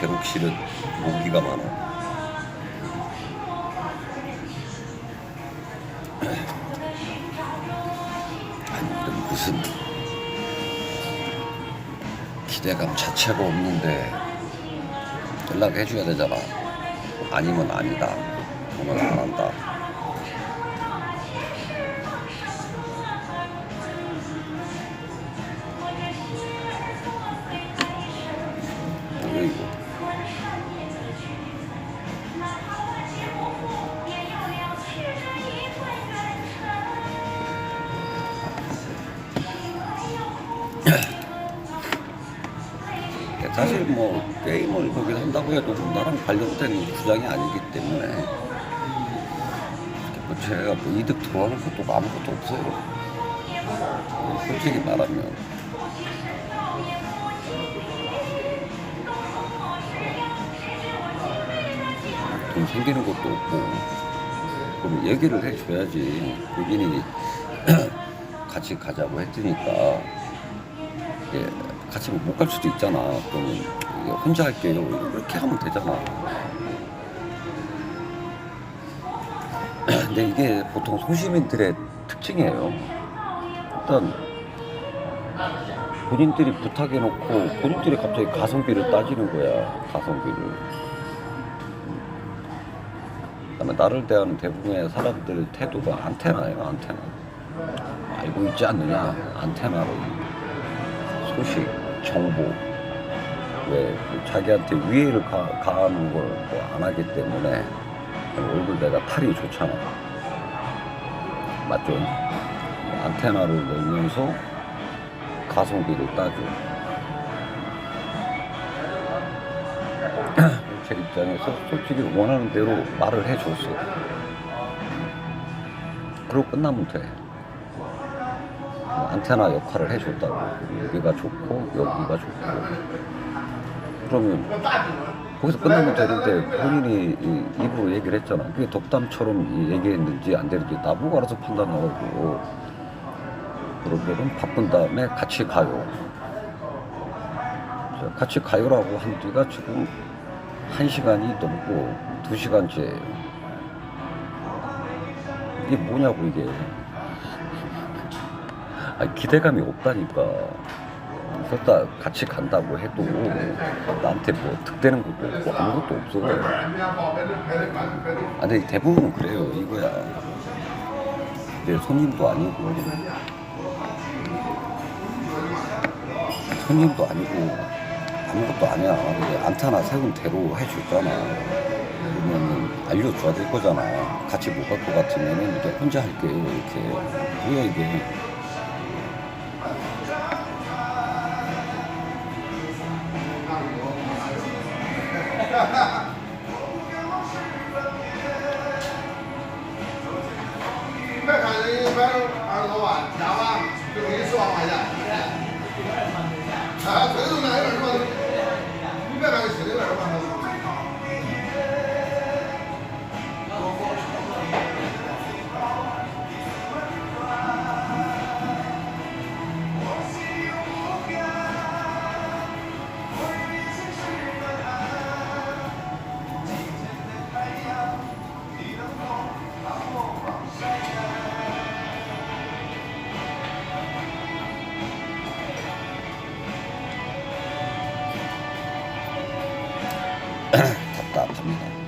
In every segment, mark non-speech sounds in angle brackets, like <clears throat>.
괴롭 싫은 모기가 많아. 아니 이런 무슨 기대감 자체가 없는데 연락해줘야 되잖아. 아니면 아니다. 오늘 안 한다. 사실 뭐 게임을 거기 한다고 해도 나랑 관련된 주장이 아니기 때문에 뭐 제가 뭐 이득 들어가는 것도 아무것도 없어요. 솔직히 말하면. 돈 생기는 것도 없고. 그럼 얘기를 해줘야지. 본인이 <clears throat> 같이 가자고 했으니까. 예, 같이 못 갈 수도 있잖아. 그러면 혼자 할게요 이렇게 하면 되잖아. <clears throat> 근데 이게 보통 소시민들의 특징이에요. 일단 본인들이 부탁해놓고 본인들이 갑자기 가성비를 따지는 거야 가성비를. 그다음에 나를 대하는 대부분의 사람들의 태도가 안테나예요 안테나. 알고 있지 않느냐 안테나로. 소식 정보 왜 자기한테 위해를 가, 가하는 걸뭐안 하기 때문에 얼굴 내가 탈이 좋잖아 맞죠? 안테나를 넣으면서 가성비를 따져 <clears throat> 제 입장에서 솔직히 원하는 대로 말을 해줬어. 그리고 끝나면 돼. 안테나 역할을 해줬다고. 여기가 좋고, 여기가 좋고. 그러면 거기서 끝나면 되는데 본인이 이- 입으로 얘기를 했잖아. 그게 덕담처럼 이- 얘기했는지 안 되는지 나보고 알아서 판단하고. 그러면은 바쁜 다음에 같이 가요. 자, 같이 가요라고 한 뒤가 지금 한 시간이 넘고 두 시간째 이게 뭐냐고 이게 아니, 기대감이 없다니까 그렇다 같이 간다고 해도 나한테 뭐 득되는 것도 없고 아무것도 없어 아 근데 대부분은 그래요 이거야 내 손님도 아니고 손님도 아니고 아무것도 아니야. 안타나 세운 대로 해줬잖아. 그러면 알려줘야 될 거잖아. 같이 못 갈 것 같으면은 이제 혼자 할게요. 이렇게. 뭐야, 이게. Yeah. <laughs> Yeah.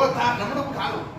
我看根本都不看路